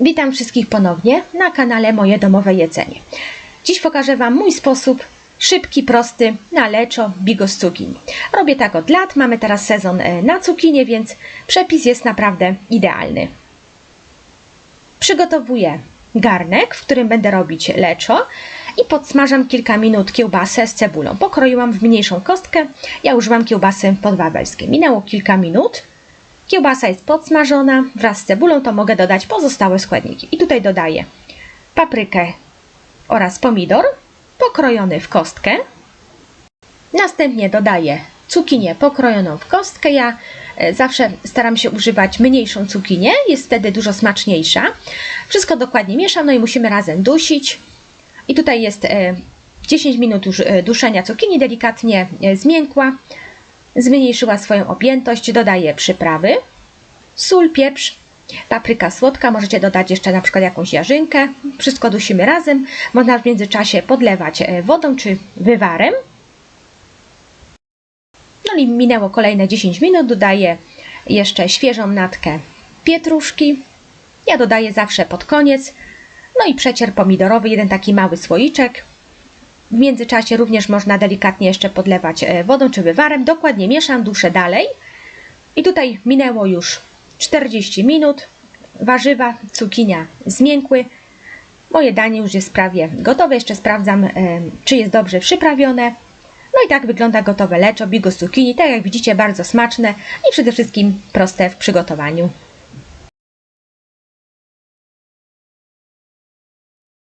Witam wszystkich ponownie na kanale Moje Domowe Jedzenie. Dziś pokażę Wam mój sposób szybki, prosty na leczo bigos cukinii. Robię tak od lat, mamy teraz sezon e, na cukinię, więc przepis jest naprawdę idealny. Przygotowuję garnek, w którym będę robić leczo i podsmażam kilka minut kiełbasę z cebulą. Pokroiłam w mniejszą kostkę, ja używam kiełbasy podwawelskie. Minęło kilka minut, Kiełbasa jest podsmażona wraz z cebulą, to mogę dodać pozostałe składniki. I tutaj dodaję paprykę oraz pomidor pokrojony w kostkę. Następnie dodaję cukinię pokrojoną w kostkę. Ja e, zawsze staram się używać mniejszą cukinię, jest wtedy dużo smaczniejsza. Wszystko dokładnie mieszam, no i musimy razem dusić. I tutaj jest e, 10 minut już e, duszenia cukinii, delikatnie e, zmiękła zmniejszyła swoją objętość, dodaję przyprawy, sól, pieprz, papryka słodka, możecie dodać jeszcze na przykład jakąś jarzynkę. Wszystko dusimy razem. Można w międzyczasie podlewać e, wodą czy wywarem. No i minęło kolejne 10 minut, dodaję jeszcze świeżą natkę pietruszki. Ja dodaję zawsze pod koniec. No i przecier pomidorowy, jeden taki mały słoiczek. W międzyczasie również można delikatnie jeszcze podlewać e, wodą czy wywarem. Dokładnie mieszam, duszę dalej. I tutaj minęło już 40 minut. Warzywa, cukinia zmiękły. Moje danie już jest prawie gotowe. Jeszcze sprawdzam, e, czy jest dobrze przyprawione. No i tak wygląda gotowe leczo, bigos cukinii. Tak jak widzicie, bardzo smaczne i przede wszystkim proste w przygotowaniu.